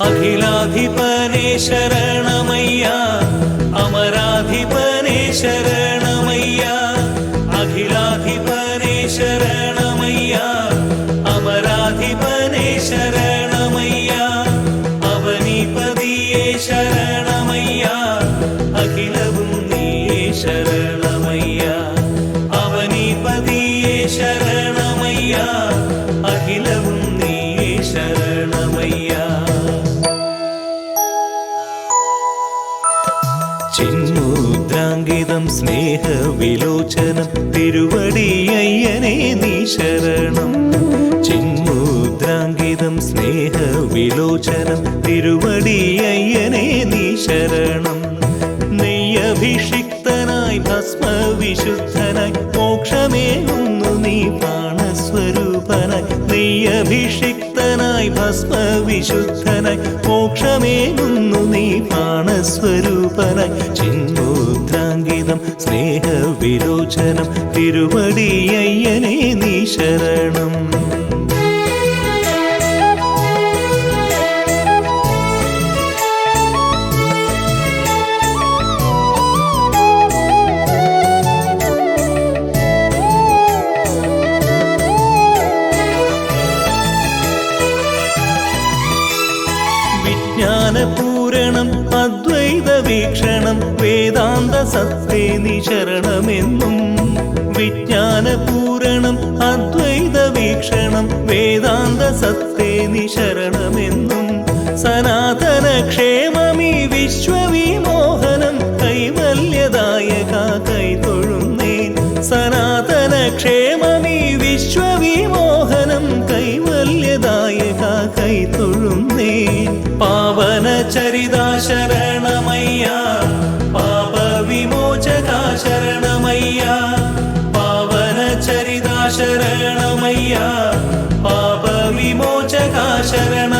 അഖിലാധിപനേ ശരണമയ്യ അമരാധിപനേ ശരണമയ്യ അഖിലാധിപനേ ശരണമയ്യ അമരാധിപനേ ശരണമയ്യ അവനിപതിയേ ശരണമയ്യ അഖിലവും നീയേ ശരണമയ്യ അവനിപതിയേ ശരണമയ്യ ചിന്മുദ്രാങ്കിതം സ്നേഹവിലോചനം തിരുവടിയയ്യനെ നീ ശരണം. ചിന്മുദ്രാങ്കിതം സ്നേഹവിലോചനം തിരുവടിയയ്യനെ നീ ശരണം. നെയ്യഭിഷിക്തനായി ഭസ്മവിശുദ്ധനായി മോക്ഷമേകുന്നു നീ പ്രാണസ്വരൂപനായി. ഭസ്മവിശുദ്ധനായി മോക്ഷമേകുന്നു നീ പാണസ്വരൂപനായി ചിന്മുദ്രാങ്കിതം സ്നേഹവിലോചനം തിരുവടിയയ്യനെ നീ ശരണം. വിജ്ഞാനപൂരണം അദ്വൈത വീക്ഷണം വേദാന്ത സത്തേ നിശരണമെന്നും വിജ്ഞാനപൂരണം അദ്വൈത വീക്ഷണം വേദാന്ത സത്തേ നിശരണമെന്നും സനാതന ക്ഷേമമീ വിശ്വവിമോഹനം കൈവല്യദായക കൈതൊഴുന്നേ സനാതന ക്ഷേമമീ വിശ്വവിമോഹനം ചരിതാ ശരണമയ്യ പാപവിമോചക ശരണമയ്യ പാവന ചരിതാ ശരണമയ്യ പാപവിമോചക ശരണമയ്യ പഞ്ചശര